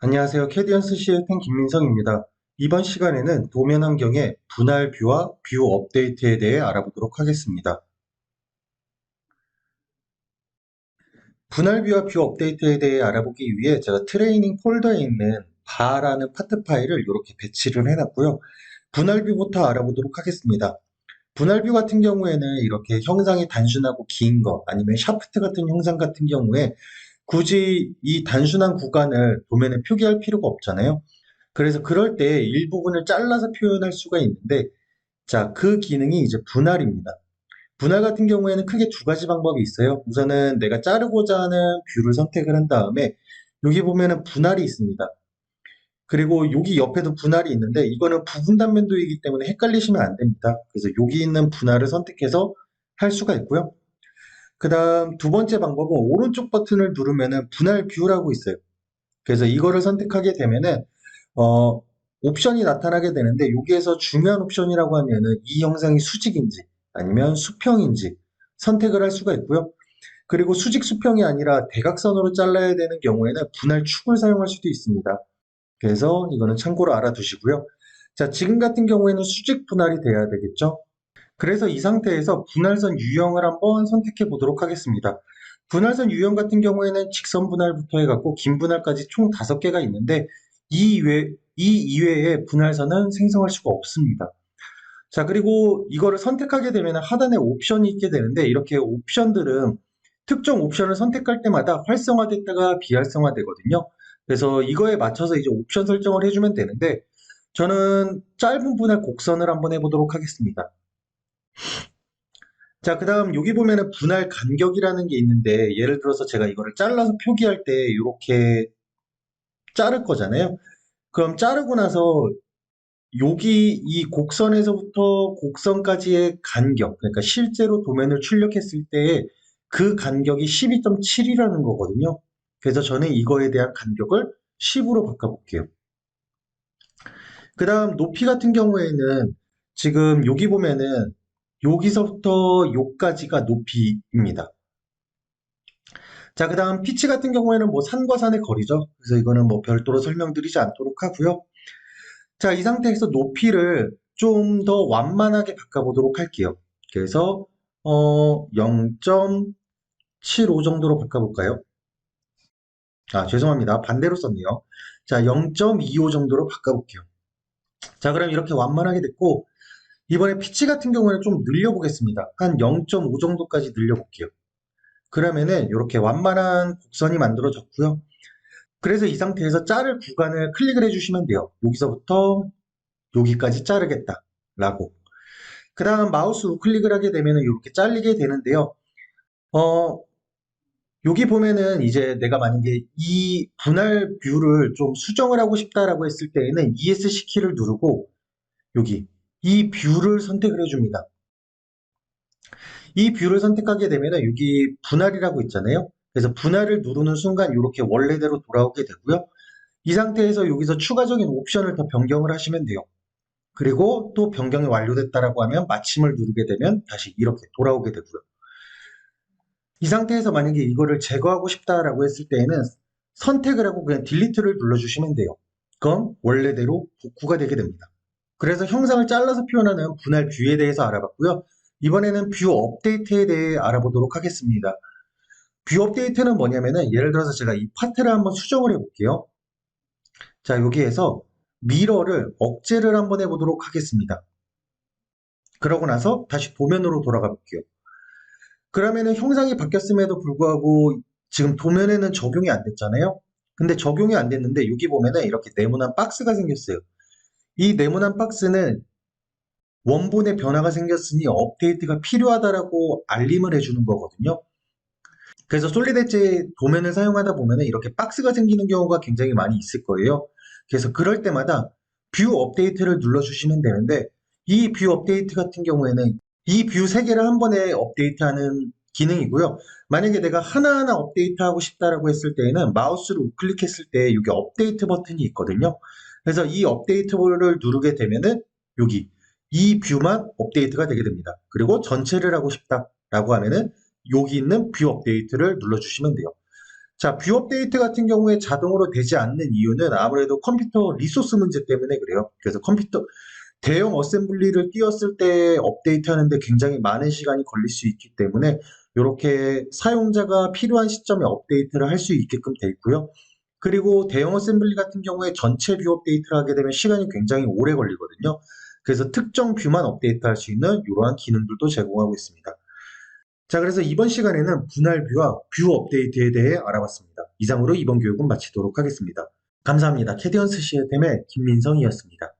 안녕하세요. 캐디언스 CFN 김민성입니다. 이번 시간에는 도면 환경의 분할 뷰와 뷰 업데이트에 대해 알아보도록 하겠습니다. 분할 뷰와 뷰 업데이트에 대해 알아보기 위해 제가 트레이닝 폴더에 있는 바라는 파트 파일을 이렇게 배치를 해놨고요. 분할 뷰부터 알아보도록 하겠습니다. 분할 뷰 같은 경우에는 이렇게 형상이 단순하고 긴 거 아니면 샤프트 같은 형상 같은 경우에 굳이 이 단순한 구간을 도면에 표기할 필요가 없잖아요. 그래서 그럴 때 일부분을 잘라서 표현할 수가 있는데, 자, 그 기능이 이제 분할입니다. 분할 같은 경우에는 크게 두 가지 방법이 있어요. 우선은 내가 자르고자 하는 뷰를 선택을 한 다음에, 여기 보면은 분할이 있습니다. 그리고 여기 옆에도 분할이 있는데, 이거는 부분 단면도이기 때문에 헷갈리시면 안 됩니다. 그래서 여기 있는 분할을 선택해서 할 수가 있고요. 그 다음 두 번째 방법은 오른쪽 버튼을 누르면은 분할 뷰라고 있어요. 그래서 이거를 선택하게 되면은 어, 옵션이 나타나게 되는데 여기에서 중요한 옵션이라고 하면은 이 영상이 수직인지 아니면 수평인지 선택을 할 수가 있고요. 그리고 수직 수평이 아니라 대각선으로 잘라야 되는 경우에는 분할 축을 사용할 수도 있습니다. 그래서 이거는 참고로 알아두시고요. 자, 지금 같은 경우에는 수직 분할이 돼야 되겠죠? 그래서 이 상태에서 분할선 유형을 한번 선택해 보도록 하겠습니다. 분할선 유형 같은 경우에는 직선 분할부터 해갖고 긴 분할까지 총 다섯 개가 있는데 이 이외, 이 이외에 분할선은 생성할 수가 없습니다. 자, 그리고 이거를 선택하게 되면 하단에 옵션이 있게 되는데 이렇게 옵션들은 특정 옵션을 선택할 때마다 활성화됐다가 비활성화되거든요. 그래서 이거에 맞춰서 이제 옵션 설정을 해주면 되는데 저는 짧은 분할 곡선을 한번 해보도록 하겠습니다. 자, 그 다음 여기 보면은 분할 간격이라는 게 있는데 예를 들어서 제가 이거를 잘라서 표기할 때 이렇게 자를 거잖아요. 그럼 자르고 나서 여기 이 곡선에서부터 곡선까지의 간격, 그러니까 실제로 도면을 출력했을 때 그 간격이 12.7이라는 거거든요. 그래서 저는 이거에 대한 간격을 10으로 바꿔볼게요. 그 다음 높이 같은 경우에는 지금 여기 보면은 여기서부터 여기까지가 높이입니다. 자, 그 다음 피치 같은 경우에는 뭐 산과 산의 거리죠. 그래서 이거는 뭐 별도로 설명드리지 않도록 하고요. 자, 이 상태에서 높이를 좀 더 완만하게 바꿔보도록 할게요. 그래서 어, 0.75 정도로 바꿔볼까요? 아, 죄송합니다. 반대로 썼네요. 자, 0.25 정도로 바꿔볼게요. 자, 그럼 이렇게 완만하게 됐고 이번에 피치 같은 경우는 좀 늘려보겠습니다. 한 0.5 정도까지 늘려볼게요. 그러면은 이렇게 완만한 곡선이 만들어졌고요. 그래서 이 상태에서 자를 구간을 클릭을 해주시면 돼요. 여기서부터 여기까지 자르겠다 라고 그 다음 마우스 우클릭을 하게 되면 이렇게 잘리게 되는데요. 어, 여기 보면은 이제 내가 만약에 이 분할 뷰를 좀 수정을 하고 싶다라고 했을 때에는 ESC 키를 누르고 여기 이 뷰를 선택을 해줍니다. 이 뷰를 선택하게 되면 여기 분할이라고 있잖아요. 그래서 분할을 누르는 순간 이렇게 원래대로 돌아오게 되고요. 이 상태에서 여기서 추가적인 옵션을 더 변경을 하시면 돼요. 그리고 또 변경이 완료됐다라고 하면 마침을 누르게 되면 다시 이렇게 돌아오게 되고요. 이 상태에서 만약에 이거를 제거하고 싶다라고 했을 때에는 선택을 하고 그냥 딜리트를 눌러주시면 돼요. 그럼 원래대로 복구가 되게 됩니다. 그래서 형상을 잘라서 표현하는 분할 뷰에 대해서 알아봤고요. 이번에는 뷰 업데이트에 대해 알아보도록 하겠습니다. 뷰 업데이트는 뭐냐면은 예를 들어서 제가 이 파트를 한번 수정을 해볼게요. 자, 여기에서 미러를 억제를 한번 해보도록 하겠습니다. 그러고 나서 다시 도면으로 돌아가 볼게요. 그러면은 형상이 바뀌었음에도 불구하고 지금 도면에는 적용이 안 됐잖아요. 근데 적용이 안 됐는데 여기 보면은 이렇게 네모난 박스가 생겼어요. 이 네모난 박스는 원본의 변화가 생겼으니 업데이트가 필요하다라고 알림을 해주는 거거든요. 그래서 솔리드 엣지 도면을 사용하다 보면 이렇게 박스가 생기는 경우가 굉장히 많이 있을 거예요. 그래서 그럴 때마다 뷰 업데이트를 눌러주시면 되는데 이 뷰 업데이트 같은 경우에는 이뷰세 개를 한 번에 업데이트하는 기능이고요. 만약에 내가 하나하나 업데이트하고 싶다라고 했을 때에는 마우스를 우클릭했을 때 여기 업데이트 버튼이 있거든요. 그래서 이 업데이트를 누르게 되면은 여기 이 뷰만 업데이트가 되게 됩니다. 그리고 전체를 하고 싶다라고 하면은 여기 있는 뷰 업데이트를 눌러주시면 돼요. 자, 뷰 업데이트 같은 경우에 자동으로 되지 않는 이유는 아무래도 컴퓨터 리소스 문제 때문에 그래요. 그래서 컴퓨터 대형 어셈블리를 띄웠을 때 업데이트 하는데 굉장히 많은 시간이 걸릴 수 있기 때문에 이렇게 사용자가 필요한 시점에 업데이트를 할 수 있게끔 돼 있고요. 그리고 대형 어셈블리 같은 경우에 전체 뷰 업데이트를 하게 되면 시간이 굉장히 오래 걸리거든요. 그래서 특정 뷰만 업데이트 할 수 있는 이러한 기능들도 제공하고 있습니다. 자, 그래서 이번 시간에는 분할 뷰와 뷰 업데이트에 대해 알아봤습니다. 이상으로 이번 교육은 마치도록 하겠습니다. 감사합니다. 캐디언스 시스템의 김민성이었습니다.